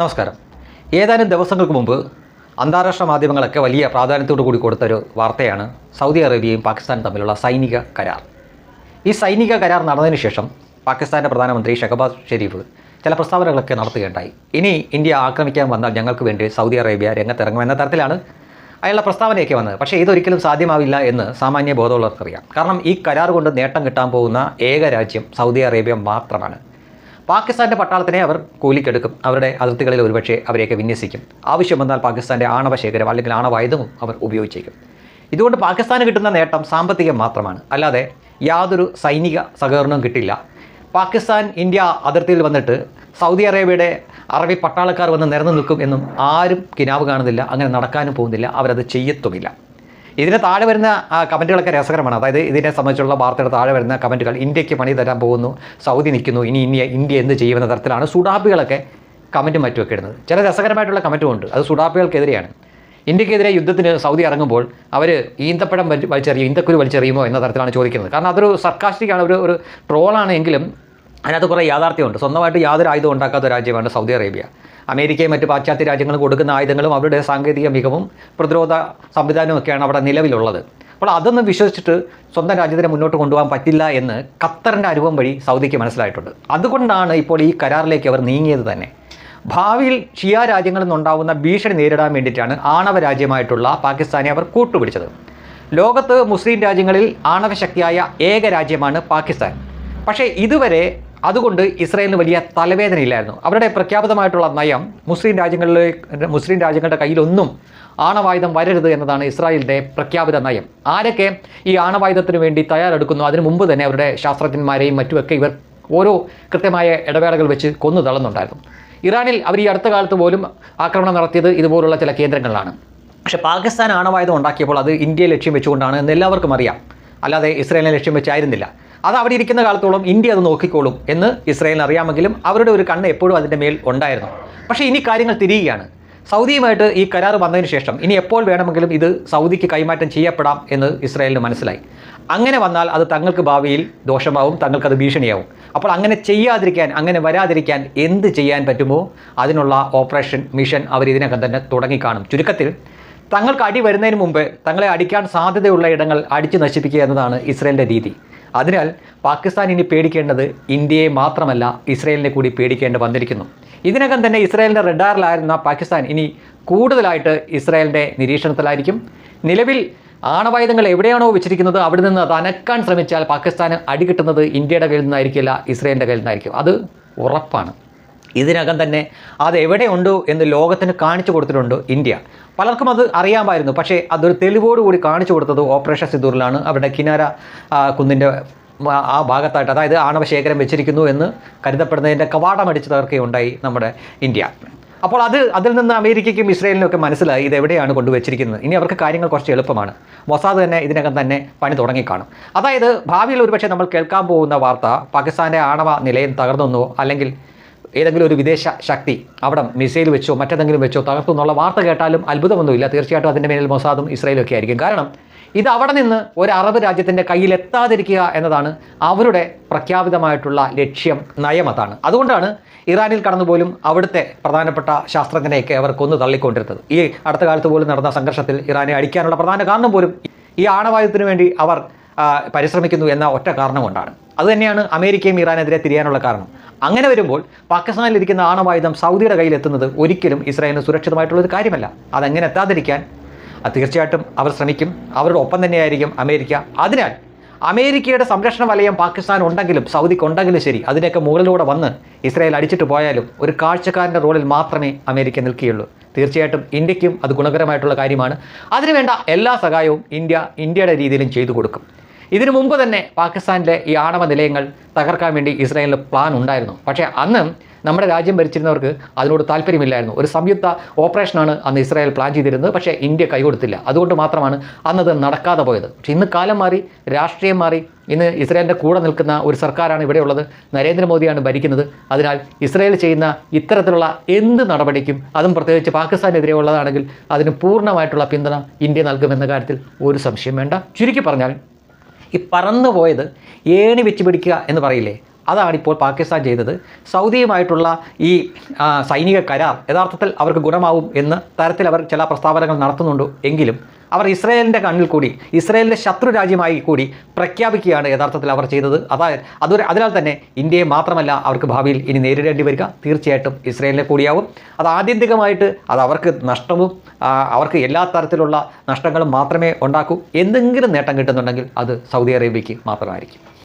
നമസ്കാരം. ഏതാനും ദിവസങ്ങൾക്ക് മുമ്പ് അന്താരാഷ്ട്ര മാധ്യമങ്ങളൊക്കെ വലിയ പ്രാധാന്യത്തോടു കൂടി കൊടുത്തൊരു വാർത്തയാണ് സൗദി അറേബ്യയും പാകിസ്ഥാനും തമ്മിലുള്ള സൈനിക കരാർ. ഈ സൈനിക കരാർ നടന്നതിന് ശേഷം പാകിസ്ഥാന്റെ പ്രധാനമന്ത്രി ഷഹബാസ് ഷെരീഫ് ചില പ്രസ്താവനകളൊക്കെ നടത്തുകയുണ്ടായി. ഇനി ഇന്ത്യ ആക്രമിക്കാൻ വന്നാൽ ഞങ്ങൾക്ക് വേണ്ടി സൗദി അറേബ്യ രംഗത്തിറങ്ങുമെന്ന തരത്തിലാണ് അയാളുടെ പ്രസ്താവനയൊക്കെ വന്നത്. പക്ഷേ ഇതൊരിക്കലും സാധ്യമാവില്ല എന്ന് സാമാന്യ ബോധമുള്ളവർക്കറിയാം. കാരണം ഈ കരാർ കൊണ്ട് നേട്ടം കിട്ടാൻ പോകുന്ന ഏക രാജ്യം സൗദി അറേബ്യ മാത്രമാണ്. പാകിസ്ഥാന്റെ പട്ടാളത്തിനെ അവർ കൂലിക്കെടുക്കും. അവരുടെ അതിർത്തികളിൽ ഒരുപക്ഷെ അവരെയൊക്കെ വിന്യസിക്കും. ആവശ്യം വന്നാൽ പാകിസ്ഥാന്റെ ആണവ ശേഖരം അല്ലെങ്കിൽ ആണവായുധവും അവർ ഉപയോഗിച്ചേക്കും. ഇതുകൊണ്ട് പാകിസ്ഥാന് കിട്ടുന്ന നേട്ടം സാമ്പത്തികം മാത്രമാണ്. അല്ലാതെ യാതൊരു സൈനിക സഹകരണവും കിട്ടില്ല. പാകിസ്ഥാൻ ഇന്ത്യ അതിർത്തിയിൽ വന്നിട്ട് സൗദി അറേബ്യയുടെ അറബി പട്ടാളക്കാർ വന്ന് നിരന്നു നിൽക്കും എന്നും ആരും കിനാവ് കാണുന്നില്ല അങ്ങനെ നടക്കാനും പോകുന്നില്ല അവരത് ചെയ്യത്തുമില്ല. ഇതിന് താഴെ വരുന്ന കമന്റുകളൊക്കെ രസകരമാണ്. അതായത് ഇതിനെ സംബന്ധിച്ചുള്ള വാർത്തയുടെ താഴെ വരുന്ന കമന്റുകൾ ഇന്ത്യയ്ക്ക് പണി തരാൻ പോകുന്നു സൗദി നിൽക്കുന്നു ഇനി ഇന്ത്യ ഇന്ത്യ എന്ത് ചെയ്യുമെന്ന തരത്തിലാണ് സുഡാപ്പികളൊക്കെ കമന്റും മറ്റുമൊക്കെ ഇടുന്നത്. ചില രസകരമായിട്ടുള്ള കമന്റും ഉണ്ട്. അത് സുഡാപ്പികൾക്കെതിരെയാണ്. ഇന്ത്യക്കെതിരെ യുദ്ധത്തിന് സൗദി ഇറങ്ങുമ്പോൾ അവർ ഈന്തപ്പഴം വലി- വലിച്ചെറിയും ഈന്തക്കുരു വലിച്ചെറിയുമോ എന്ന തരത്തിലാണ് ചോദിക്കുന്നത്. കാരണം അതൊരു സർക്കാസ്റ്റിക്കാണ് ഒരു ഒരു ട്രോളാണ് എങ്കിലും അതിനകത്ത് കുറേ യാഥാർത്ഥ്യമുണ്ട്. സ്വന്തമായിട്ട് യാതൊരു ആയുധം ഉണ്ടാക്കാത്ത രാജ്യമാണ് സൗദി അറേബ്യ. അമേരിക്കയും മറ്റ് പാശ്ചാത്യ രാജ്യങ്ങളും കൊടുക്കുന്ന ആയുധങ്ങളും അവരുടെ സാങ്കേതിക മികവും പ്രതിരോധ സംവിധാനവും ഒക്കെയാണ് അവിടെ നിലവിലുള്ളത്. അപ്പോൾ അതൊന്നും വിശ്വസിച്ചിട്ട് സ്വന്തം രാജ്യത്തിനെ മുന്നോട്ട് കൊണ്ടുപോകാൻ പറ്റില്ല എന്ന് ഖത്തറിന്റെ അനുഭവം വഴി സൗദിക്ക് മനസ്സിലായിട്ടുണ്ട്. അതുകൊണ്ടാണ് ഇപ്പോൾ ഈ കരാറിലേക്ക് അവർ നീങ്ങിയത് തന്നെ. ഭാവിയിൽ ഷിയ രാജ്യങ്ങളിൽ നിന്നുണ്ടാകുന്ന ഭീഷണി നേരിടാൻ വേണ്ടിയിട്ടാണ് ആണവ രാജ്യമായിട്ടുള്ള പാകിസ്ഥാനെ അവർ കൂട്ടുപിടിച്ചത്. ലോകത്ത് മുസ്ലിം രാജ്യങ്ങളിൽ ആണവശക്തിയായ ഏക രാജ്യമാണ് പാകിസ്ഥാൻ. പക്ഷേ ഇതുവരെ അതുകൊണ്ട് ഇസ്രായേലിന് വലിയ തലവേദനയില്ലായിരുന്നു. അവരുടെ പ്രഖ്യാപിതമായിട്ടുള്ള നയം മുസ്ലിം രാജ്യങ്ങളിലെ മുസ്ലിം രാജ്യങ്ങളുടെ കയ്യിലൊന്നും ആണവായുധം വരരുത് എന്നതാണ് ഇസ്രായേലിന്റെ പ്രഖ്യാപിത നയം. ആരൊക്കെ ഈ ആണവായുധത്തിന് വേണ്ടി തയ്യാറെടുക്കുന്നു? അതിനു മുമ്പ് തന്നെ അവരുടെ ശാസ്ത്രജ്ഞന്മാരെയും മറ്റുമൊക്കെ ഇവർ ഓരോ കൃത്യമായ ഇടവേളകൾ വെച്ച് കൊന്നു തള്ളുന്നുണ്ടായിരുന്നു. ഇറാനിൽ അവർ ഈ അടുത്ത കാലത്ത് പോലും ആക്രമണം നടത്തിയത് ഇതുപോലുള്ള ചില കേന്ദ്രങ്ങളിലാണ്. പക്ഷേ പാകിസ്ഥാൻ ആണവായുധം ഉണ്ടാക്കിയപ്പോൾ അത് ഇന്ത്യയെ ലക്ഷ്യം വെച്ചുകൊണ്ടാണ് എന്ന് എല്ലാവർക്കും അറിയാം. അല്ലാതെ ഇസ്രായേലിനെ ലക്ഷ്യം വെച്ചായിരുന്നില്ല. അത് അവിടെ ഇരിക്കുന്ന കാലത്തോളം ഇന്ത്യ അത് നോക്കിക്കോളും എന്ന് ഇസ്രായേലിന് അറിയാമെങ്കിലും അവരുടെ ഒരു കണ്ണ് എപ്പോഴും അതിന്റെ മേൽ ഉണ്ടായിരുന്നു. പക്ഷേ ഇനി കാര്യങ്ങൾ തിരിയുകയാണ്. സൗദിയുമായിട്ട് ഈ കരാർ വന്നതിന് ശേഷം ഇനി എപ്പോൾ വേണമെങ്കിലും ഇത് സൗദിക്ക് കൈമാറ്റം ചെയ്യപ്പെടാം എന്ന് ഇസ്രായേലിന് മനസ്സിലായി. അങ്ങനെ വന്നാൽ അത് തങ്ങൾക്ക് ഭാവിയിൽ ദോഷമാവും തങ്ങൾക്കത് ഭീഷണിയാവും. അപ്പോൾ അങ്ങനെ ചെയ്യാതിരിക്കാൻ അങ്ങനെ വരാതിരിക്കാൻ എന്ത് ചെയ്യാൻ പറ്റുമോ? അതിനുള്ള ഓപ്പറേഷൻ മിഷൻ അവർ ഇതിനകം തന്നെ തുടങ്ങിക്കാണും ചുരുക്കത്തിൽ തങ്ങൾക്ക് അടി വരുന്നതിന് മുമ്പ് തങ്ങളെ അടിക്കാൻ സാധ്യതയുള്ള ഇടങ്ങൾ അടിച്ചു നശിപ്പിക്കുക എന്നതാണ് ഇസ്രയേലിന്റെ രീതി. അതിനാൽ പാകിസ്ഥാൻ ഇനി പേടിക്കേണ്ടത് ഇന്ത്യയെ മാത്രമല്ല ഇസ്രയേലിനെ കൂടി പേടിക്കേണ്ടി വന്നിരിക്കുന്നു. ഇതിനകം തന്നെ ഇസ്രയേലിന്റെ റഡാറിലായിരുന്ന പാകിസ്ഥാൻ ഇനി കൂടുതലായിട്ട് ഇസ്രായേലിന്റെ നിരീക്ഷണത്തിലായിരിക്കും. നിലവിൽ ആണവായുധങ്ങൾ എവിടെയാണോ വെച്ചിരിക്കുന്നത് അവിടെ നിന്ന് അത് അനക്കാൻ ശ്രമിച്ചാൽ പാകിസ്ഥാന് അടി കിട്ടുന്നത് ഇന്ത്യയുടെ കയ്യിൽ നിന്നായിരിക്കില്ല ഇസ്രയേലിന്റെ കയ്യിൽ നിന്നായിരിക്കും. അത് ഉറപ്പാണ്. ഇതിനകം തന്നെ അത് എവിടെയുണ്ടോ എന്ന് ലോകത്തിന് കാണിച്ചു കൊടുത്തിട്ടുണ്ട് ഇന്ത്യ. പലർക്കും അത് അറിയാമായിരുന്നു. പക്ഷേ അതൊരു തെളിവോടുകൂടി കാണിച്ചു കൊടുത്തത് ഓപ്പറേഷൻ സിദൂറിലാണ് അവരുടെ കിനാര കുന്നിന്റെ ആ- ഭാഗത്തായിട്ട് അതായത് ആണവശേഖരം വെച്ചിരിക്കുന്നു എന്ന് കരുതപ്പെടുന്നതിന്റെ കവാടമടിച്ച് തകർക്കുകയുണ്ടായി നമ്മുടെ ഇന്ത്യ. അപ്പോൾ അത് അതിൽ നിന്ന് അമേരിക്കയ്ക്കും ഇസ്രയേലിനും ഒക്കെ മനസ്സിലായി ഇത് എവിടെയാണ് കൊണ്ടുവച്ചിരിക്കുന്നത്. ഇനി അവർക്ക് കാര്യങ്ങൾ കുറച്ച് എളുപ്പമാണ്. മൊസാദ് തന്നെ ഇതിനകം തന്നെ പണി തുടങ്ങിക്കാണും. അതായത് ഭാവിയിൽ ഒരുപക്ഷെ നമ്മൾ കേൾക്കാൻ പോകുന്ന വാർത്ത പാകിസ്ഥാന്റെ ആണവ നിലയം തകർന്നെന്നോ അല്ലെങ്കിൽ ഏതെങ്കിലും ഒരു വിദേശ ശക്തി അവിടെ മിസൈൽ വെച്ചോ മറ്റെന്തെങ്കിലും വെച്ചോ തകർത്തു എന്നുള്ള വാർത്ത കേട്ടാലും അത്ഭുതമൊന്നുമില്ല. തീർച്ചയായിട്ടും അതിന്റെ മേലിൽ മൊസാദും ഇസ്രായേലും ഒക്കെ ആയിരിക്കും. കാരണം ഇത് അവിടെ നിന്ന് ഒരു അറബ് രാജ്യത്തിന്റെ കയ്യിൽ എത്താതിരിക്കുക എന്നതാണ് അവരുടെ പ്രഖ്യാപിതമായിട്ടുള്ള ലക്ഷ്യം നയം അതാണ്. അതുകൊണ്ടാണ് ഇറാനിൽ കടന്നുപോലും അവിടുത്തെ പ്രധാനപ്പെട്ട ശാസ്ത്രജ്ഞനെയൊക്കെ അവർ കൊന്നു തള്ളിക്കൊണ്ടിരുന്നത്. ഈ അടുത്ത കാലത്ത് പോലും നടന്ന സംഘർഷത്തിൽ ഇറാനെ അടിക്കാനുള്ള പ്രധാന കാരണം പോലും ഈ ആണവായുധത്തിന് വേണ്ടി അവർ പരിശ്രമിക്കുന്നു എന്ന ഒറ്റ കാരണം കൊണ്ടാണ്. അതുതന്നെയാണ് അമേരിക്കയും ഇറാനെതിരെ തിരിയാനുള്ള കാരണം. അങ്ങനെ വരുമ്പോൾ പാകിസ്ഥാനിലിരിക്കുന്ന ആണവായുധം സൗദിയുടെ കയ്യിലെത്തുന്നത് ഒരിക്കലും ഇസ്രായേലിന് സുരക്ഷിതമായിട്ടുള്ളൊരു കാര്യമല്ല. അതെങ്ങനെ എത്താതിരിക്കാൻ? തീർച്ചയായിട്ടും അവർ ശ്രമിക്കും. അവരുടെ ഒപ്പം തന്നെയായിരിക്കും അമേരിക്ക. അതിനാൽ അമേരിക്കയുടെ സംരക്ഷണ വലയം പാകിസ്ഥാൻ ഉണ്ടെങ്കിലും സൗദിക്ക് ഉണ്ടെങ്കിലും ശരി അതിനൊക്കെ മുകളിലൂടെ വന്ന് ഇസ്രായേൽ അടിച്ചിട്ട് പോയാലും ഒരു കാഴ്ചക്കാരന്റെ റോളിൽ മാത്രമേ അമേരിക്ക നിൽക്കുകയുള്ളൂ. തീർച്ചയായിട്ടും ഇന്ത്യക്കും അത് ഗുണകരമായിട്ടുള്ള കാര്യമാണ്. അതിനുവേണ്ട എല്ലാ സഹായവും ഇന്ത്യ ഇന്ത്യയുടെ രീതിയിലും ചെയ്തു കൊടുക്കും. ഇതിനു മുമ്പ് തന്നെ പാകിസ്ഥാനിലെ ഈ ആണവ നിലയങ്ങൾ തകർക്കാൻ വേണ്ടി ഇസ്രായേലിന് പ്ലാൻ ഉണ്ടായിരുന്നു. പക്ഷേ അന്ന് നമ്മുടെ രാജ്യം ഭരിച്ചിരുന്നവർക്ക് അതിനോട് താല്പര്യമില്ലായിരുന്നു. ഒരു സംയുക്ത ഓപ്പറേഷനാണ് അന്ന് ഇസ്രായേൽ പ്ലാൻ ചെയ്തിരുന്നത്. പക്ഷേ ഇന്ത്യ കൈകൊടുത്തില്ല. അതുകൊണ്ട് മാത്രമാണ് അന്നത് നടക്കാതെ പോയത്. പക്ഷേ ഇന്ന് കാലം മാറി രാഷ്ട്രീയം മാറി ഇന്ന് ഇസ്രായേലിന്റെ കൂടെ നിൽക്കുന്ന ഒരു സർക്കാരാണ് ഇവിടെയുള്ളത് നരേന്ദ്രമോദിയാണ് ഭരിക്കുന്നത്. അതിനാൽ ഇസ്രായേൽ ചെയ്യുന്ന ഇത്തരത്തിലുള്ള എന്ത് നടപടിക്കും അതും പ്രത്യേകിച്ച് പാകിസ്ഥാനെതിരെ ഉള്ളതാണെങ്കിൽ അതിന് പൂർണമായിട്ടുള്ള പിന്തുണ ഇന്ത്യ നൽകുമെന്ന കാര്യത്തിൽ ഒരു സംശയം വേണ്ട. ചുരുക്കി പറഞ്ഞാൽ ഈ പറന്നു പോയത് ഏണി വെച്ച് പിടിക്കുക എന്ന് പറയില്ലേ? അതാണ് ഇപ്പോൾ പാകിസ്ഥാൻ ചെയ്തത്. സൗദിയുമായിട്ടുള്ള ഈ സൈനിക കരാർ യഥാർത്ഥത്തിൽ അവർക്ക് ഗുണമാവും എന്ന് തരത്തിൽ അവർ ചില പ്രസ്താവനകൾ നടത്തുന്നുണ്ട് എങ്കിലും അവർ ഇസ്രയേലിന്റെ കണ്ണിൽ കൂടി ഇസ്രയേലിന്റെ ശത്രു രാജ്യമായി കൂടി പ്രഖ്യാപിക്കുകയാണ് യഥാർത്ഥത്തിൽ അവർ ചെയ്തത്. അതായത് അതൊരു അതിനാൽ തന്നെ ഇന്ത്യയെ മാത്രമല്ല അവർക്ക് ഭാവിയിൽ ഇനി നേരിടേണ്ടി വരിക. തീർച്ചയായിട്ടും ഇസ്രയേലിനെ കൂടിയാവും. അത് ആത്യന്തികമായിട്ട് അത് അവർക്ക് നഷ്ടവും അവർക്ക് എല്ലാ തരത്തിലുള്ള നഷ്ടങ്ങളും മാത്രമേ ഉണ്ടാക്കൂ. എന്തെങ്കിലും നേട്ടം കിട്ടുന്നുണ്ടെങ്കിൽ അത് സൗദി അറേബ്യയ്ക്ക് മാത്രമായിരിക്കും.